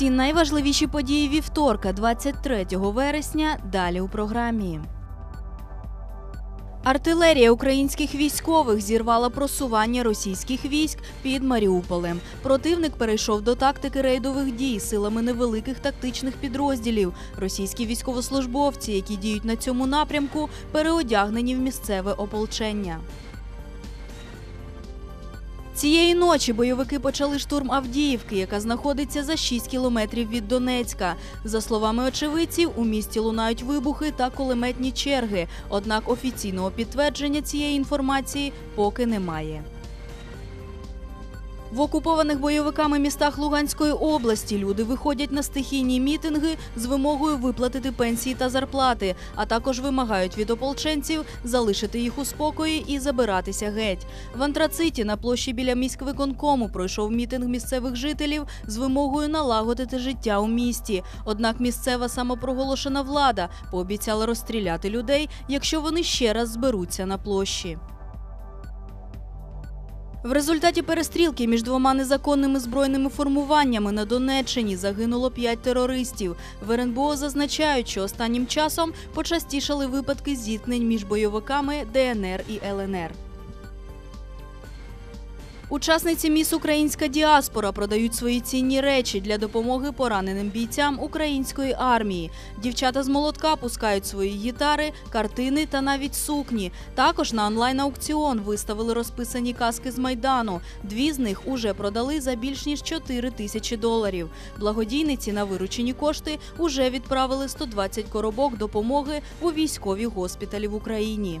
Усі найважливіші події вівторка, 23 вересня. Далі у програмі. Артилерія українських військових зірвала просування російських військ під Маріуполем. Противник перейшов до тактики рейдових дій силами невеликих тактичних підрозділів. Російські військовослужбовці, які діють на цьому напрямку, переодягнені в місцеве ополчення. Цієї ночі бойовики почали штурм Авдіївки, яка знаходиться за 6 кілометрів від Донецька. За словами очевидців, у місті лунають вибухи та кулеметні черги. Однак офіційного підтвердження цієї інформації поки немає. В окупованих бойовиками містах Луганської області люди виходять на стихійні мітинги з вимогою виплатити пенсії та зарплати, а також вимагають від ополченців залишити їх у спокої і забиратися геть. В антрациті на площі біля міськвиконкому пройшов мітинг місцевих жителів з вимогою налагодити життя у місті. Однак місцева самопроголошена влада пообіцяла розстріляти людей, якщо вони ще раз зберуться на площі. В результаті перестрілки між двома незаконними збройними формуваннями на Донеччині загинуло п'ять терористів. В РНБО зазначають, що останнім часом почастішали випадки зіткнень між бойовиками ДНР і ЛНР. Учасниці міс Українська діаспора продають свої цінні речі для допомоги пораненим бійцям української армії. Дівчата з молотка пускають свої гітари, картини та навіть сукні. Також на онлайн-аукціон виставили розписані каски з майдану. Дві з них уже продали за більш ніж 4 тисячі доларів. Благодійниці на виручені кошти уже відправили 120 коробок допомоги у військові госпіталі в Україні.